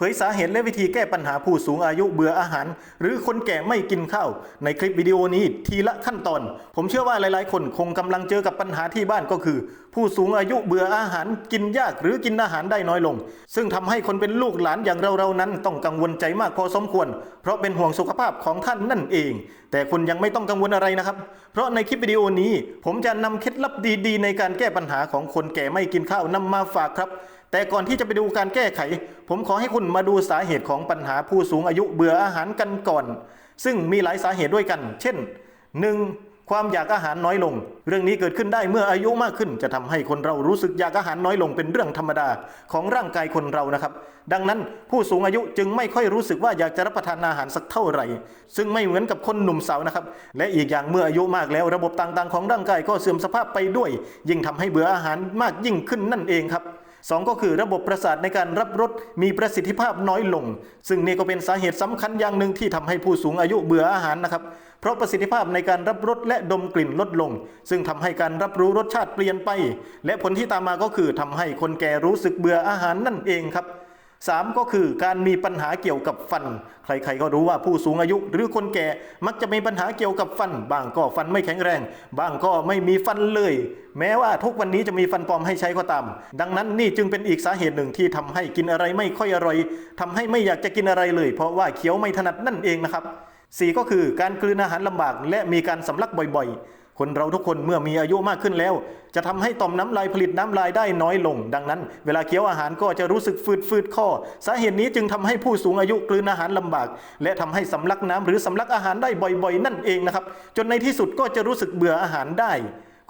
เผยสาเหตุและวิธีแก้ปัญหาผู้สูงอายุเบื่ออาหาร หรือคนแก่ไม่กินข้าว ในคลิปวิดีโอนี้ทีละขั้นตอน ผมเชื่อว่าหลายๆ คนคงกำลังเจอกับปัญหาที่บ้านก็คือ ผู้สูงอายุเบื่ออาหารกินยากหรือกินอาหารได้น้อยลง ซึ่งทำให้คนเป็นลูกหลานอย่างเราๆนั้นต้องกังวลใจมากพอสมควร เพราะเป็นห่วงสุขภาพของท่านนั่นเอง แต่คุณยังไม่ต้องกังวลอะไรนะครับ เพราะในคลิปวิดีโอนี้ ผมจะนำเคล็ดลับดีๆ ในการแก้ปัญหาของคนแก่ไม่กินข้าวนำมาฝากครับ แต่ก่อนที่จะไปดูการแก้ไข ผมขอให้คุณมาดูสาเหตุของปัญหาผู้สูงอายุเบื่ออาหารกันก่อน ซึ่งมีหลายสาเหตุด้วยกัน เช่น 1. ความอยากอาหารน้อยลง เรื่องนี้เกิดขึ้นได้เมื่ออายุมากขึ้น จะทำให้คนเรารู้สึกอยากอาหารน้อยลงเป็นเรื่องธรรมดาของร่างกายคนเรานะครับ ดังนั้นผู้สูงอายุจึงไม่ค่อยรู้สึกว่าอยากจะรับประทานอาหารสักเท่าไหร่ ซึ่งไม่เหมือนกับคนหนุ่มสาวนะครับ และอีกอย่างเมื่ออายุมากแล้วระบบต่างๆ ของร่างกายก็เสื่อมสภาพไปด้วย ยิ่งทำให้เบื่ออาหารมากยิ่งขึ้นนั่นเองครับ สองก็คือระบบประสาทในการรับรสมีประสิทธิภาพน้อยลง ซึ่งนี่ก็เป็นสาเหตุสำคัญอย่างหนึ่งที่ทำให้ผู้สูงอายุเบื่ออาหารนะครับ เพราะประสิทธิภาพในการรับรสและดมกลิ่นลดลง ซึ่งทำให้การรับรู้รสชาติเปลี่ยนไป และผลที่ตามมาก็คือทำให้คนแก่รู้สึกเบื่ออาหารนั่นเองครับ สามก็คือการมีปัญหาเกี่ยวกับฟัน ใครๆก็รู้ว่าผู้สูงอายุ หรือคนแก่มักจะมีปัญหาเกี่ยวกับฟัน บางก็ฟันไม่แข็งแรง บางก็ไม่มีฟันเลย แม้ว่าทุกวันนี้จะมีฟันปลอมให้ใช้ก็ตาม ดังนั้นนี่จึงเป็นอีกสาเหตุหนึ่งที่ทำให้กินอะไรไม่ค่อยอร่อยทำให้ไม่อยากจะกินอะไรเลย เพราะว่าเคี้ยวไม่ถนัดนั่นเองนะครับสี่ก็คือการกลืนอาหารลำบากและมีการสำลักบ่อยๆ คนเราทุกคนเมื่อมีอายุมากขึ้นแล้ว จะทำให้ต่อมน้ำลายผลิตน้ำลายได้น้อยลง ดังนั้น เวลาเคี้ยวอาหารก็จะรู้สึกฟืดฟืดๆคอสาเหตุนี้จึงทำให้ผู้สูงอายุกลืนอาหารลำบาก และทำให้สำลักน้ำหรือสำลักอาหารได้บ่อยๆ นั่นเองนะครับ จนในที่สุดก็จะรู้สึกเบื่ออาหารได้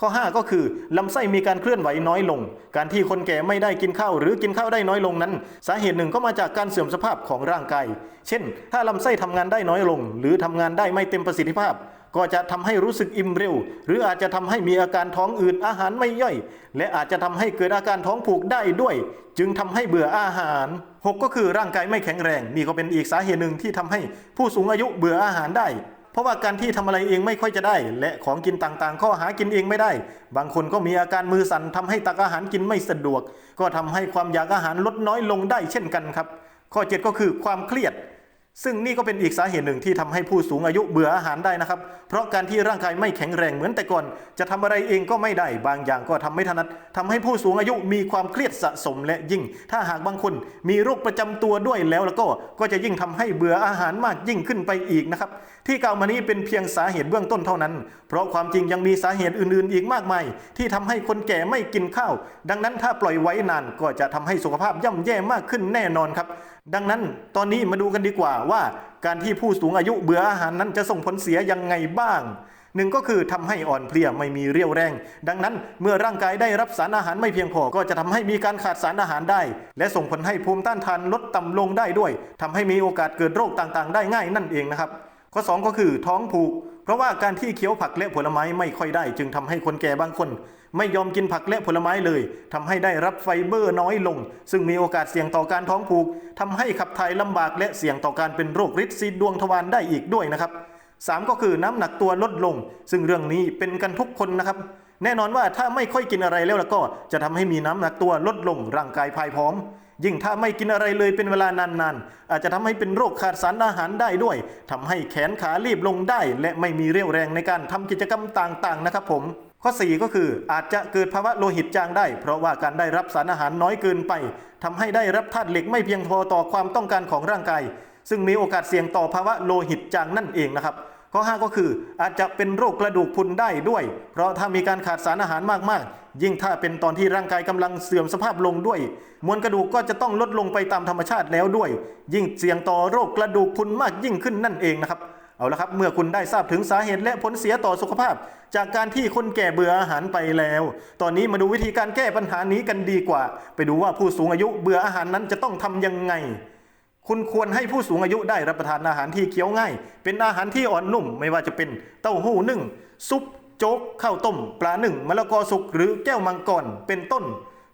ข้อ 5 ก็คือลำไส้มีการเคลื่อนไหวน้อยลง การที่คนแก่ไม่ได้กินข้าวหรือกินข้าวได้น้อยลงนั้น สาเหตุหนึ่งก็มาจากการเสื่อมสภาพของร่างกาย เช่น ถ้าลำไส้ทำงานได้น้อยลง หรือทำงานได้ไม่เต็มประสิทธิภาพ ก็จะทำให้รู้สึกอิ่มเร็ว หรืออาจจะทำให้มีอาการท้องอืดอาหารไม่ย่อย และอาจจะทำให้เกิดอาการท้องผูกได้ด้วย จึงทำให้เบื่ออาหาร 6 ก็คือร่างกายไม่แข็งแรง นี่ก็เป็นอีกสาเหตุหนึ่งที่ทำให้ผู้สูงอายุเบื่ออาหารได้ เพราะว่าการที่ทำอะไรเองไม่ค่อยจะได้ และของกินต่างๆก็หากินเองไม่ได้ บางคนก็มีอาการมือสั่นทำให้ตักอาหารกินไม่สะดวก ก็ทำให้ความอยากอาหารลดน้อยลงได้เช่นกันครับ ข้อ 7 ก็คือความเครียด ซึ่งนี่ก็เป็นอีกสาเหตุหนึ่งที่ทำให้ผู้สูงอายุเบื่ออาหารได้นะครับ เพราะการที่ร่างกายไม่แข็งแรงเหมือนแต่ก่อน จะทำอะไรเองก็ไม่ได้ บางอย่างก็ทำไม่ถนัดทำให้ผู้สูงอายุมีความเครียดสะสมและยิ่ง ถ้าหากบางคนมีโรคประจำตัวด้วยแล้วแล้วก็ก็จะยิ่งทำให้เบื่ออาหารมากยิ่งขึ้นไปอีกนะครับ ที่กล่าวมานี้เป็นเพียงสาเหตุเบื้องต้นเท่านั้น เพราะความจริงยังมีสาเหตุอื่นๆ อีกมากมาย ที่ทำให้คนแก่ไม่กินข้าว ดังนั้นถ้าปล่อยไว้นานก็จะทำให้สุขภาพย่ำแย่มากขึ้นแน่นอนครับ ดังนั้นตอนนี้มาดูกันดีกว่าว่าการที่ผู้สูงอายุเบื่ออาหารนั้นจะส่งผลเสียยังไงบ้างหนึ่งก็คือทำให้อ่อนเพลียไม่มีเรี่ยวแรง ดังนั้นเมื่อร่างกายได้รับสารอาหารไม่เพียงพอก็จะทำให้มีการขาดสารอาหารได้ และส่งผลให้ภูมิต้านทานลดต่ำลงได้ด้วยทำให้มีโอกาสเกิดโรคต่างๆ ได้ง่ายนั่นเองนะครับ ข้อ 2 ก็คือท้องผูก ราะว่าการที่เคี้ยวผักและผลไม้ไม่ค่อยได้ จึงทำให้คนแก่บางคน ไม่ยอมกินผักและผลไม้เลยทำให้ได้รับไฟเบอร์น้อยลง ซึ่งมีโอกาสเสี่ยงต่อการท้องผูกทำให้ขับถ่ายลำบากและเสี่ยงต่อการเป็นโรคฤทธิ์ซีดวงทวารได้อีกด้วยนะครับ3ก็คือน้ำหนักตัวลดลง ซึ่งเรื่องนี้เป็นกันทุกคนนะครับ แน่นอนว่าถ้าไม่ค่อยกินอะไรแล้วแล้วก็จะทำให้มีน้ำหนักตัวลดลงร่างกายพายพร้อม ยิ่งถ้าไม่กินอะไรเลยเป็นเวลานานๆ อาจจะทำให้เป็นโรคขาดสารอาหารได้ด้วยทำให้แขนขารีบลงได้ และไม่มีเรี่ยวแรงในการทำกิจกรรมต่างๆ นะครับผมข้อ 4 ก็คืออาจจะเกิดภาวะโลหิตจางได้ เพราะว่าการได้รับสารอาหารน้อยเกินไปทำให้ได้รับธาตุเหล็กไม่เพียงพอต่อความต้องการของร่างกาย ซึ่งมีโอกาสเสี่ยงต่อภาวะโลหิตจางนั่นเองนะครับ ข้อ 5 ก็คืออาจจะเป็นโรคกระดูกพุนได้ด้วย เพราะถ้ามีการขาดสารอาหารมากๆ ยิ่งถ้าเป็นตอนที่ร่างกายกำลังเสื่อมสภาพลงด้วย มวลกระดูกก็จะต้องลดลงไปตามธรรมชาติแล้วด้วย ยิ่งเสี่ยงต่อโรคกระดูกพุนมากยิ่งขึ้นนั่นเองนะครับเอาละครับเมื่อคุณได้ทราบถึงสาเหตุและผลเสียต่อสุขภาพ จากการที่คนแก่เบื่ออาหารไปแล้ว ตอนนี้มาดูวิธีการแก้ปัญหานี้กันดีกว่า ไปดูว่าผู้สูงอายุเบื่ออาหารนั้นจะต้องทำยังไง คุณควรให้ผู้สูงอายุได้รับประทานอาหารที่เคี้ยวง่าย เป็นอาหารที่อ่อนนุ่ม ไม่ว่าจะเป็นเต้าหู้นึ่ง ซุป โจ๊ก ข้าวต้ม ปลาหนึ่งมะละกอสุก หรือแก้วมังกร เป็นต้น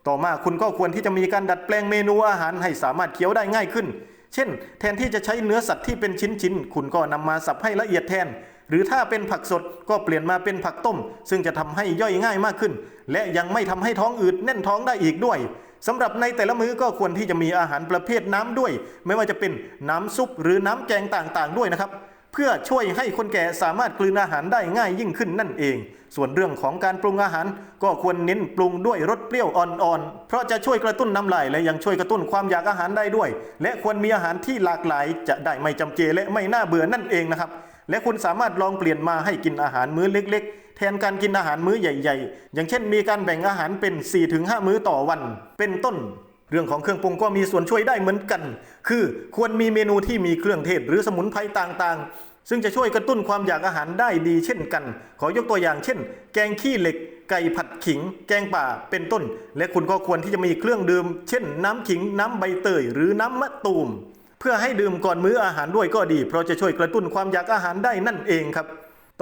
ต่อมาคุณก็ควรที่จะมีการดัดแปลงเมนูอาหารให้สามารถเคี้ยวได้ง่ายขึ้น เช่น แทนที่จะใช้เนื้อสัตว์ที่เป็นชิ้นๆ คุณก็นำมาสับให้ละเอียดแทน หรือถ้าเป็นผักสดก็เปลี่ยนมาเป็นผักต้ม ซึ่งจะทำให้ย่อยง่ายมากขึ้น และยังไม่ทำให้ท้องอืดแน่นท้องได้อีกด้วย สำหรับในแต่ละมื้อก็ควรที่จะมีอาหารประเภทน้ำด้วย ไม่ว่าจะเป็นน้ำซุปหรือน้ำแกงต่างๆ ด้วยนะครับ เพื่อช่วยให้คนแก่สามารถกลืนอาหารได้ง่ายยิ่งขึ้นนั่นเอง ส่วนเรื่องของการปรุงอาหาร ก็ควรเน้นปรุงด้วยรสเปรี้ยวอ่อนๆ เพราะจะช่วยกระตุ้นน้ำลายและยังช่วยกระตุ้นความอยากอาหารได้ด้วย และควรมีอาหารที่หลากหลายจะได้ไม่จำเจและไม่น่าเบื่อนั่นเองนะครับ และคุณสามารถลองเปลี่ยนมาให้กินอาหารมื้อเล็ก ๆ แทนการกินอาหารมื้อใหญ่ ๆ อย่างเช่นมีการแบ่งอาหารเป็น 4-5 มื้อต่อวัน เป็นต้น เรื่องของเครื่องปรุงก็มีส่วนช่วยได้เหมือนกัน คือควรมีเมนูที่มีเครื่องเทศหรือสมุนไพรต่างๆ ซึ่งจะช่วยกระตุ้นความอยากอาหารได้ดีเช่นกัน ขอยกตัวอย่างเช่น แกงขี้เหล็กไก่ผัดขิง แกงป่า เป็นต้น และคุณก็ควรที่จะมีเครื่องดื่ม เช่น น้ำขิง น้ำใบเตย หรือน้ำมะตูม เพื่อให้ดื่มก่อนมื้ออาหารด้วยก็ดี เพราะจะช่วยกระตุ้นความอยากอาหารได้นั่นเองครับ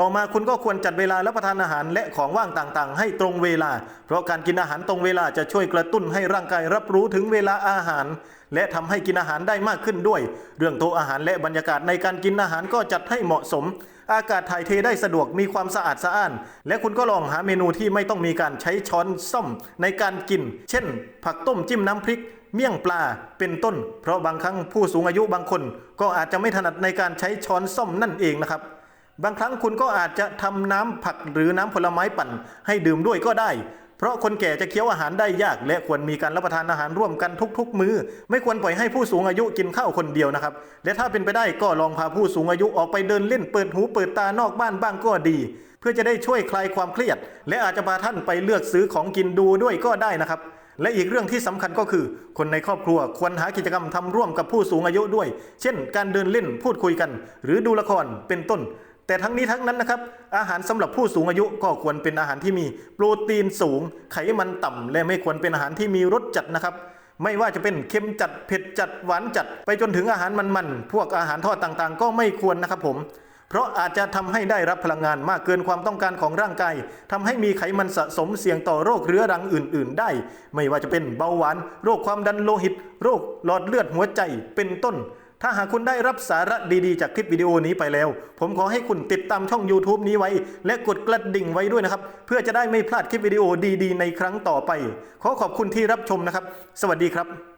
ต่อมาคุณก็ควรจัดเวลารับประทานอาหารและของว่างต่างๆ ให้ตรงเวลา เพราะการกินอาหารตรงเวลาจะช่วยกระตุ้นให้ร่างกายรับรู้ถึงเวลาอาหาร และทำให้กินอาหารได้มากขึ้นด้วย เรื่องโต๊ะอาหารและบรรยากาศในการกินอาหารก็จัดให้เหมาะสม อากาศถ่ายเทได้สะดวกมีความสะอาดสะอ้าน และคุณก็ลองหาเมนูที่ไม่ต้องมีการใช้ช้อนส้อมในการกิน เช่น ผักต้มจิ้มน้ำพริก เมี่ยงปลาเป็นต้น เพราะบางครั้งผู้สูงอายุบางคน ก็อาจจะไม่ถนัดในการใช้ช้อนส้อมนั่นเองนะครับบางครั้งคุณก็อาจจะทำน้ำผักหรือน้ำผลไม้ปั่นให้ดื่มด้วยก็ได้ ราะคนแก่จะเคี้ยวอาหารได้ยาก และควรมีการรับประทานอาหารร่วมกันทุก ๆ มือ้อ ไม่ควรปล่อยให้ผู้สูงอายุกินข้าวคนเดียวนะครับ และถ้าเป็นไปได้ก็ลองพาผู้สูงอายุออกไปเดินเล่นเปิดหูเปิดตานอกบ้านบ้างก็ดี เพื่อจะได้ช่วยคลายความเครียด และอาจจะพาท่านไปเลือกซื้อของกินดูด้วยก็ได้นะครับและอีกเรื่องที่สำคัญก็คือ คนในครอบครัวควรหากิจกรรมทำร่วมกับผู้สูงอายุด้วย เช่น การเดินเล่นพูดคุยกัน หรือดูละครเป็นต้น แต่ทั้งนี้ทั้งนั้นนะครับ อาหารสำหรับผู้สูงอายุก็ควรเป็นอาหารที่มีโปรตีนสูง ไขมันต่ำและไม่ควรเป็นอาหารที่มีรสจัดนะครับ ไม่ว่าจะเป็นเค็มจัดเผ็ดจัดหวานจัด ไปจนถึงอาหารมันๆพวกอาหารทอดต่างๆ ก็ไม่ควรนะครับผม เพราะอาจจะทำให้ได้รับพลังงานมากเกินความต้องการของร่างกายทำให้มีไขมันสะสมเสี่ยงต่อโรคเรื้อรังอื่น ๆ ได้ ไม่ว่าจะเป็นเบาหวาน โรคความดันโลหิต โรคหลอดเลือดหัวใจเป็นต้น ถ้าหากคุณได้รับสาระดีๆ จากคลิปวิดีโอนี้ไปแล้ว ผมขอให้คุณติดตามช่อง YouTube นี้ไว้ และกดกระดิ่งไว้ด้วยนะครับ เพื่อจะได้ไม่พลาดคลิปวิดีโอดีๆ ในครั้งต่อไป ขอขอบคุณที่รับชมนะครับ สวัสดีครับ